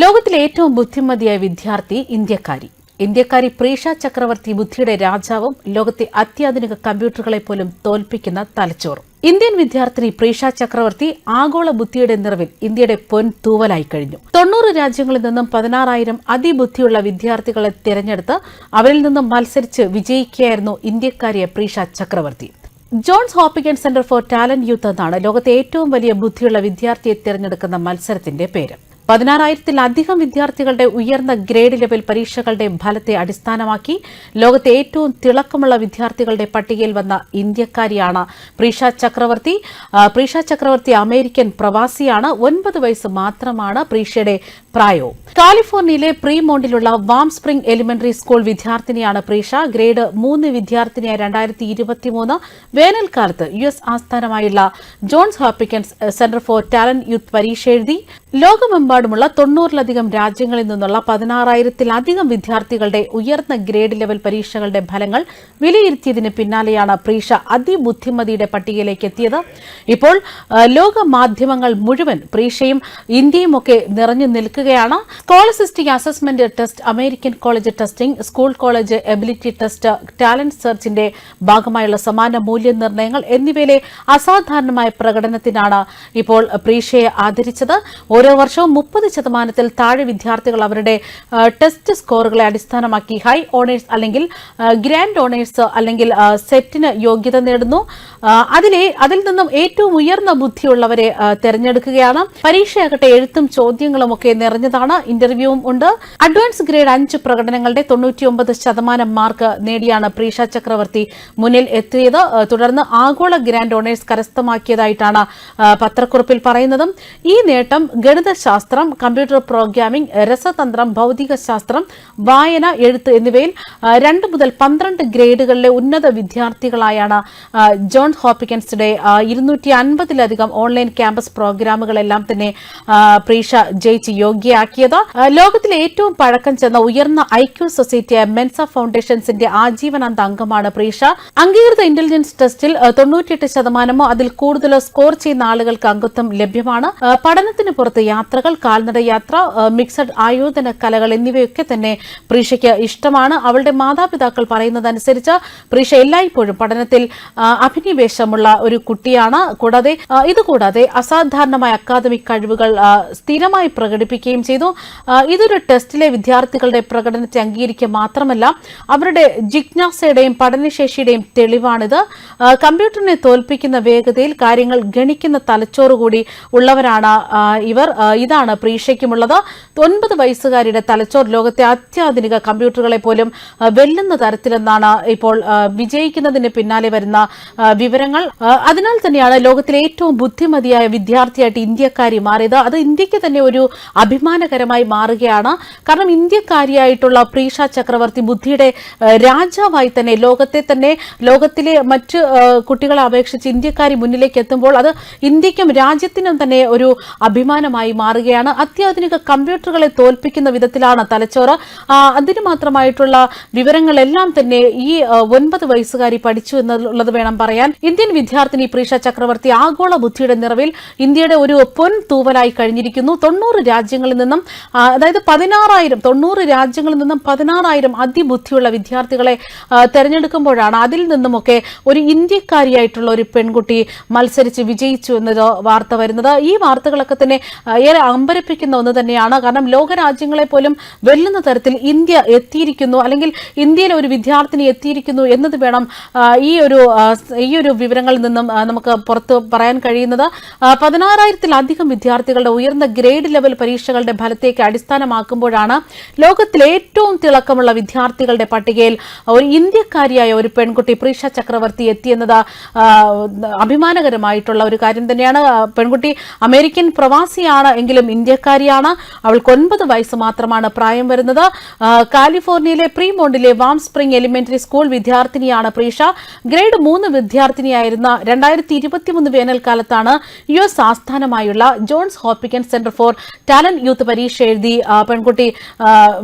ലോകത്തിലെ ഏറ്റവും ബുദ്ധിമതിയായ വിദ്യാർത്ഥി ഇന്ത്യക്കാരി. ഇന്ത്യക്കാരി പ്രീഷ ചക്രവർത്തി ബുദ്ധിയുടെ രാജാവും ലോകത്തെ അത്യാധുനിക കമ്പ്യൂട്ടറുകളെ പോലും തോൽപ്പിക്കുന്ന തലച്ചോറും. ഇന്ത്യൻ വിദ്യാർത്ഥിനി പ്രീഷ ചക്രവർത്തി ആഗോള ബുദ്ധിയുടെ നിറവിൽ ഇന്ത്യയുടെ പൊൻ തൂവലായി കഴിഞ്ഞു. തൊണ്ണൂറ് രാജ്യങ്ങളിൽ നിന്നും പതിനാറായിരം അതിബുദ്ധിയുള്ള വിദ്യാർത്ഥികളെ തിരഞ്ഞെടുത്ത് അവരിൽ നിന്നും മത്സരിച്ച് വിജയിക്കുകയായിരുന്നു ഇന്ത്യക്കാരിയെ Preesha Chakravarthy. Johns Hopkins centre for talent youth എന്നാണ് ലോകത്തെ ഏറ്റവും വലിയ ബുദ്ധിയുള്ള വിദ്യാർത്ഥിയെ തിരഞ്ഞെടുക്കുന്ന മത്സരത്തിന്റെ പേര്. പതിനാറായിരത്തിലധികം വിദ്യാർത്ഥികളുടെ ഉയർന്ന ഗ്രേഡ് ലെവൽ പരീക്ഷകളുടെ ഫലത്തെ അടിസ്ഥാനമാക്കി ലോകത്തെ ഏറ്റവും തിളക്കമുള്ള വിദ്യാർത്ഥികളുടെ പട്ടികയിൽ വന്ന ഇന്ത്യക്കാരിയാണ് പ്രീഷ ചക്രവർത്തി. പ്രീഷ ചക്രവർത്തി അമേരിക്കൻ പ്രവാസിയാണ്. ഒൻപത് വയസ്സ് മാത്രമാണ് പ്രീഷയുടെ പ്രായവും. കാലിഫോർണിയയിലെ പ്രീമോണ്ടിലുള്ള വാം സ്പ്രിംഗ് എലിമെന്ററി സ്കൂൾ വിദ്യാർത്ഥിനിയാണ് പ്രീഷ. ഗ്രേഡ് മൂന്ന് വിദ്യാർത്ഥിനിയായ രണ്ടായിരത്തി ഇരുപത്തിമൂന്ന് വേനൽക്കാലത്ത് യു എസ് ആസ്ഥാനമായുള്ള Johns Hopkins centre for talent youth പരീക്ഷ എഴുതി. ലോകമെമ്പാടുമുള്ള തൊണ്ണൂറിലധികം രാജ്യങ്ങളിൽ നിന്നുള്ള പതിനാറായിരത്തിലധികം വിദ്യാർത്ഥികളുടെ ഉയർന്ന ഗ്രേഡ് ലെവൽ പരീക്ഷകളുടെ ഫലങ്ങൾ വിലയിരുത്തിയതിന് പിന്നാലെയാണ് പ്രീഷ അതിബുദ്ധിമതിയുടെ പട്ടികയിലേക്ക് എത്തിയത്. ഇപ്പോൾ ലോക മാധ്യമങ്ങൾ മുഴുവൻ പ്രീഷയും ഇന്ത്യയും ഒക്കെ നിറഞ്ഞു നിൽക്കുകയാണ് scholastic assessment test American college testing school college ability test talent സെർച്ചിന്റെ ഭാഗമായുള്ള സമാന മൂല്യനിർണയങ്ങൾ എന്നിവയിലെ അസാധാരണമായ പ്രകടനത്തിനാണ് ഇപ്പോൾ പ്രീക്ഷയെ ആദരിച്ചത്. ഓരോ വർഷവും മുപ്പത് ശതമാനത്തിൽ താഴെ വിദ്യാർത്ഥികൾ അവരുടെ ടെസ്റ്റ് സ്കോറുകളെ അടിസ്ഥാനമാക്കി ഹൈ ഓണേഴ്സ് അല്ലെങ്കിൽ ഗ്രാൻഡ് ഓണേഴ്സ് അല്ലെങ്കിൽ സെറ്റിന് യോഗ്യത നേടുന്നു. അതിലെ അതിൽ നിന്നും ഏറ്റവും ഉയർന്ന ബുദ്ധിയുള്ളവരെ തെരഞ്ഞെടുക്കുകയാണ്. പരീക്ഷയാകട്ടെ എഴുത്തും ചോദ്യങ്ങളും ഒക്കെ നിറഞ്ഞതാണ് ഇന്റർവ്യൂവും ഉണ്ട്. അഡ്വാൻസ് ഗ്രേഡ് അഞ്ച് പ്രകടനങ്ങളുടെ തൊണ്ണൂറ്റിയൊമ്പത് ശതമാനം മാർക്ക് നേടിയാണ് പ്രീഷ ചക്രവർത്തി മുന്നിൽ എത്തിയത്. തുടർന്ന് ആഗോള ഗ്രാൻഡ് ഓണേഴ്സ് കരസ്ഥമാക്കിയതായിട്ടാണ് പത്രക്കുറിപ്പിൽ പറയുന്നതും. ഈ നേട്ടം ഗണിതശാസ്ത്രം കമ്പ്യൂട്ടർ പ്രോഗ്രാമിംഗ് രസതന്ത്രം ഭൗതിക ശാസ്ത്രം വായന എഴുത്ത് എന്നിവയിൽ രണ്ട് മുതൽ പന്ത്രണ്ട് ഗ്രേഡുകളിലെ ഉന്നത വിദ്യാർത്ഥികളായാണ് ജോൺ ഹോപ്പിക്കൻസിന്റെ ഇരുന്നൂറ്റി അൻപതിലധികം ഓൺലൈൻ ക്യാമ്പസ് പ്രോഗ്രാമുകളെല്ലാം തന്നെ പ്രീഷ ജയിച്ച് യോഗ്യയാക്കിയത് ആ, ലോകത്തിലെ ഏറ്റവും പഴക്കം ചെന്ന ഉയർന്ന ഐക്യു സൊസൈറ്റിയായ മെൻസ ഫൗണ്ടേഷൻസിന്റെ ആജീവനാന്ത അംഗമാണ് പ്രീഷ. അംഗീകൃത ഇന്റലിജൻസ് ടെസ്റ്റിൽ തൊണ്ണൂറ്റിയെട്ട് ശതമാനമോ അതിൽ കൂടുതലോ സ്കോർ ചെയ്യുന്ന ആളുകൾക്ക് അംഗത്വം ലഭ്യമാണ്. പഠനത്തിന് പുറത്ത് യാത്രകൾ കാൽനട യാത്ര മിക്സഡ് ആയോധന കലകൾ എന്നിവയൊക്കെ തന്നെ പ്രീഷയ്ക്ക് ഇഷ്ടമാണ്. അവളുടെ മാതാപിതാക്കൾ പറയുന്നതനുസരിച്ച് പ്രീഷ എല്ലായ്പ്പോഴും പഠനത്തിൽ അഭിനിവേശമുള്ള ഒരു കുട്ടിയാണ്. കൂടാതെ ഇതുകൂടാതെ അസാധാരണമായ അക്കാദമിക് കഴിവുകൾ സ്ഥിരമായി പ്രകടിപ്പിക്കുകയും ചെയ്തു. ഇതൊരു ടെസ്റ്റിലെ വിദ്യാർത്ഥികളുടെ പ്രകടനത്തെ അംഗീകരിക്കുക മാത്രമല്ല അവരുടെ ജിജ്ഞാസയുടെയും പഠനശേഷിയുടെയും തെളിവാണിത്. കമ്പ്യൂട്ടറിനെ തോൽപ്പിക്കുന്ന വേഗതയിൽ കാര്യങ്ങൾ ഗണിക്കുന്ന തലച്ചോറ് കൂടി ഉള്ളവരാണ് ഇവർ. ഇതാണ് പ്രീക്ഷയ്ക്കുമുള്ളത്. ഒൻപത് വയസ്സുകാരിയുടെ തലച്ചോർ ലോകത്തെ അത്യാധുനിക കമ്പ്യൂട്ടറുകളെ പോലും വെല്ലുന്ന തരത്തിലെന്നാണ് ഇപ്പോൾ വിജയിക്കുന്നതിന് പിന്നാലെ വരുന്ന വിവരങ്ങൾ. അതിനാൽ തന്നെയാണ് ലോകത്തിലെ ഏറ്റവും ബുദ്ധിമതിയായ വിദ്യാർത്ഥിയായിട്ട് ഇന്ത്യക്കാരി മാറിയത്. അത് ഇന്ത്യയ്ക്ക് തന്നെ ഒരു അഭിമാനകരമായി മാറുകയാണ്. കാരണം ഇന്ത്യക്കാരിയായിട്ടുള്ള പ്രീഷ ചക്രവർത്തി ബുദ്ധിയുടെ രാജാവായി തന്നെ ലോകത്തെ തന്നെ ലോകത്തിലെ മറ്റ് കുട്ടികളെ അപേക്ഷിച്ച് ഇന്ത്യക്കാരി മുന്നിലേക്ക് എത്തുമ്പോൾ അത് ഇന്ത്യക്കും രാജ്യത്തിനും തന്നെ ഒരു അഭിമാനമായി മാറുകയാണ്. അത്യാധുനിക കമ്പ്യൂട്ടറുകളെ തോൽപ്പിക്കുന്ന വിധത്തിലാണ് തലച്ചോറ്. അതിന് മാത്രമായിട്ടുള്ള വിവരങ്ങളെല്ലാം തന്നെ ഈ ഒൻപത് വയസ്സുകാരി പഠിച്ചു എന്നുള്ളത് വേണം പറയാൻ. ഇന്ത്യൻ വിദ്യാർത്ഥിനി പ്രീഷ ചക്രവർത്തി ആഗോള ബുദ്ധിയുടെ നിറവിൽ ഇന്ത്യയുടെ ഒരു പൊൻ തൂവലായി കഴിഞ്ഞിരിക്കുന്നു. തൊണ്ണൂറ് രാജ്യങ്ങളിൽ നിന്നും അതായത് പതിനാറായിരം തൊണ്ണൂറ് രാജ്യങ്ങളിൽ നിന്നും പതിനാറായിരം അതിബുദ്ധിയുള്ള വിദ്യാർത്ഥികളെ തെരഞ്ഞെടുക്കുമ്പോഴാണ് അതിൽ നിന്നുമൊക്കെ ഒരു ഇന്ത്യക്കാരിയായിട്ടുള്ള ഒരു പെൺകുട്ടി മത്സരിച്ച് വിജയിച്ചു എന്നത് വാർത്ത വരുന്നത്. ഈ വാർത്തകളൊക്കെ തന്നെ ഏറെ അമ്പരപ്പിക്കുന്ന ഒന്ന് തന്നെയാണ്. കാരണം ലോകരാജ്യങ്ങളെ പോലും വെല്ലുന്ന തരത്തിൽ ഇന്ത്യ എത്തിയിരിക്കുന്നു അല്ലെങ്കിൽ ഇന്ത്യയിലെ ഒരു വിദ്യാർത്ഥിനി എത്തിയിരിക്കുന്നു എന്നത് വേണം ഈ ഒരു ഈ ഒരു വിവരങ്ങളിൽ നിന്നും നമുക്ക് പുറത്ത് പറയാൻ കഴിയുന്നത്. പതിനാറായിരത്തിലധികം വിദ്യാർത്ഥികളുടെ ഉയർന്ന ഗ്രേഡ് ലെവൽ പരീക്ഷകളുടെ ഫലത്തേക്ക് അടിസ്ഥാനമാക്കുമ്പോഴാണ് ലോകത്തിലെ ഏറ്റവും തിളക്കമുള്ള വിദ്യാർത്ഥികളുടെ പട്ടികയിൽ ഒരു ഇന്ത്യക്കാരിയായ ഒരു പെൺകുട്ടി പ്രീഷ ചക്രവർത്തി എത്തിയെന്നത് അഭിമാനകരമായിട്ടുള്ള ഒരു കാര്യം തന്നെയാണ്. പെൺകുട്ടി അമേരിക്കൻ പ്രവാസിയാണ് എങ്കിലും ഇന്ത്യക്കാരിയാണ്. അവൾക്ക് ഒൻപത് വയസ്സ് മാത്രമാണ് പ്രായം വരുന്നത്. കാലിഫോർണിയയിലെ പ്രീമോണ്ടിലെ വാം സ്പ്രിംഗ് എലിമെന്ററി സ്കൂൾ വിദ്യാർത്ഥിനിയാണ് പ്രീഷ. ഗ്രേഡ് മൂന്ന് വിദ്യാർത്ഥിനിയായിരുന്ന രണ്ടായിരത്തി ഇരുപത്തിമൂന്ന് വേനൽക്കാലത്താണ് യു എസ് ആസ്ഥാനമായുള്ള Johns Hopkins centre for talent youth പരീക്ഷ എഴുതി പെൺകുട്ടി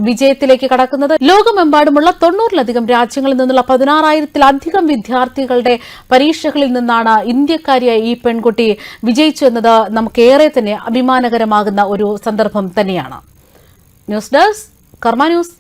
വിജയത്തിലേക്ക് കടക്കുന്നത്. ലോകമെമ്പാടുമുള്ള തൊണ്ണൂറിലധികം രാജ്യങ്ങളിൽ നിന്നുള്ള പതിനാറായിരത്തിലധികം വിദ്യാർത്ഥികളുടെ പരീക്ഷകളിൽ നിന്നാണ് ഇന്ത്യക്കാരിയായ ഈ പെൺകുട്ടി വിജയിച്ചു എന്നത് നമുക്കേറെ തന്നെ അഭിമാനകരമാകുന്ന ഒരു സന്ദർഭം തന്നെയാണ്. News desk Karma news.